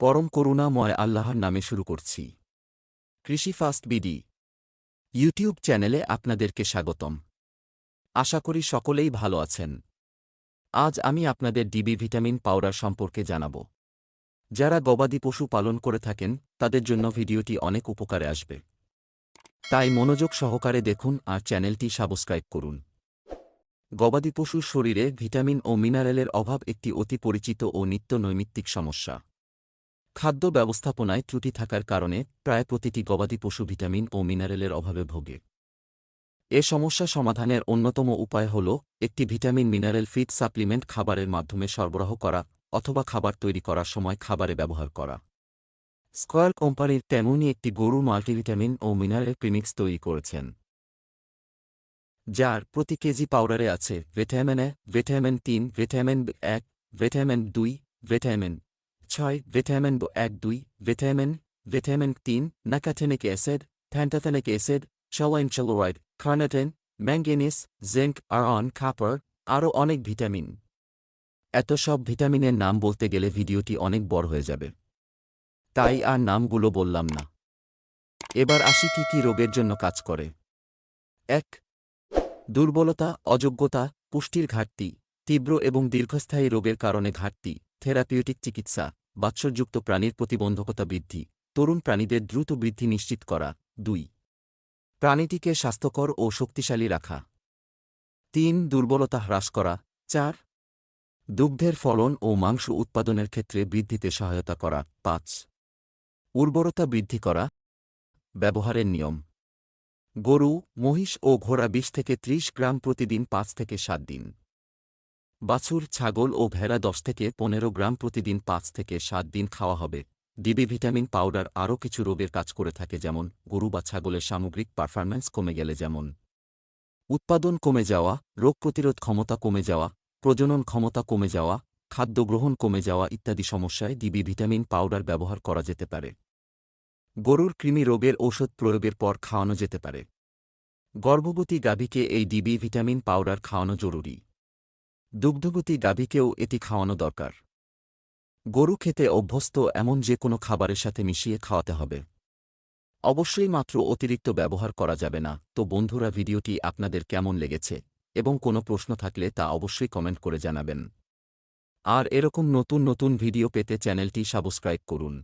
পরম করুণাময় আল্লাহর নামে শুরু করছি। কৃষি ফাস্ট বিডি ইউটিউব চ্যানেলে আপনাদেরকে স্বাগতম। আশা করি সকলেই ভালো আছেন। আজ আমি আপনাদের ডিবি ভিটামিন পাউডার সম্পর্কে জানাব। যারা গবাদি পশু পালন করে থাকেন, তাদের জন্য ভিডিওটি অনেক উপকারে আসবে। তাই মনোযোগ সহকারে দেখুন আর চ্যানেলটি সাবস্ক্রাইব করুন। গবাদি পশুর শরীরে ভিটামিন ও মিনারেলের অভাব একটি অতি পরিচিত ও নিত্য নৈমিত্তিক সমস্যা। খাদ্য ব্যবস্থাপনায় ত্রুটি থাকার কারণে প্রায় প্রতিটি গবাদি পশু ভিটামিন ও মিনারেলের অভাবে ভোগে। এ সমস্যা সমাধানের অন্যতম উপায় হল একটি ভিটামিন মিনারেল ফিড সাপ্লিমেন্ট খাবারের মাধ্যমে সরবরাহ করা অথবা খাবার তৈরি করার সময় খাবারে ব্যবহার করা। স্কোয়ার কোম্পানির তেমনই একটি গরু মাল্টিভিটামিন ও মিনারেল প্রিমিক্স তৈরি করেছেন। যার প্রতি কেজি পাউডারে আছে ভিটামিন এ, ভিটামিন তিন, ভিটামিন এক, ভিটামিন দুই, ভিটামিন ছয়, ভিটামিন ব এক, দুই, ভিটামিন ভিটামিন তিন, নাকাথেনিক acid pantothenic acid choline chloride carnitine manganese zinc iron copper আরও অনেক ভিটামিন। এত সব ভিটামিনের নাম বলতে গেলে ভিডিওটি অনেক বড় হয়ে যাবে। তাই আর নামগুলো বললাম না। এবার আসি কি কি রোগের জন্য কাজ করে। এক, দুর্বলতা, অযোগ্যতা, পুষ্টির ঘাটতি, তীব্র এবং দীর্ঘস্থায়ী রোগের কারণে ঘাটতি, থেরাপিউটিক চিকিৎসা। বাৎসরযুক্ত প্রাণীর প্রতিবন্ধকতা বৃদ্ধি, তরুণ প্রাণীদের দ্রুত বৃদ্ধি নিশ্চিত করা। দুই, প্রাণীটিকে স্বাস্থ্যকর ও শক্তিশালী রাখা। তিন, দুর্বলতা হ্রাস করা। চার, দুগ্ধের ফলন ও মাংস উৎপাদনের ক্ষেত্রে বৃদ্ধিতে সহায়তা করা। পাঁচ, উর্বরতা বৃদ্ধি করা। ব্যবহারের নিয়ম। গরু, মহিষ ও ঘোড়া বিশ থেকে ত্রিশ গ্রাম প্রতিদিন পাঁচ থেকে সাত দিন। বাছুর, ছাগল ও ভেড়া দশ থেকে পনেরো গ্রাম প্রতিদিন পাঁচ থেকে সাত দিন খাওয়া হবে। ডিবি ভিটামিন পাউডার আরও কিছু রোগের কাজ করে থাকে যেমন গরু বা ছাগলের সামগ্রিক পারফরম্যান্স কমে গেলে যেমন উৎপাদন কমে যাওয়া, রোগ প্রতিরোধ ক্ষমতা কমে যাওয়া, প্রজনন ক্ষমতা কমে যাওয়া, খাদ্য গ্রহণ কমে যাওয়া ইত্যাদি সমস্যায় ডিবি ভিটামিন পাউডার ব্যবহার করা যেতে পারে। গরুর কৃমি রোগের ঔষধ প্রয়োগের পর খাওয়ানো যেতে পারে। গর্ভবতী গাভীকে এই ডিবি ভিটামিন পাউডার খাওয়ানো জরুরি। দুগ্ধবতী গাভীকেও এটি খাওয়ানো দরকার। গরু খেতে অভ্যস্ত এমন যে কোনো খাবারের সাথে মিশিয়ে খাওয়াতে হবে। অবশ্যই মাত্র অতিরিক্ত ব্যবহার করা যাবে না। তো বন্ধুরা, ভিডিওটি আপনাদের কেমন লেগেছে এবং কোনো প্রশ্ন থাকলে তা অবশ্যই কমেন্ট করে জানাবেন। আর এরকম নতুন নতুন ভিডিও পেতে চ্যানেলটি সাবস্ক্রাইব করুন।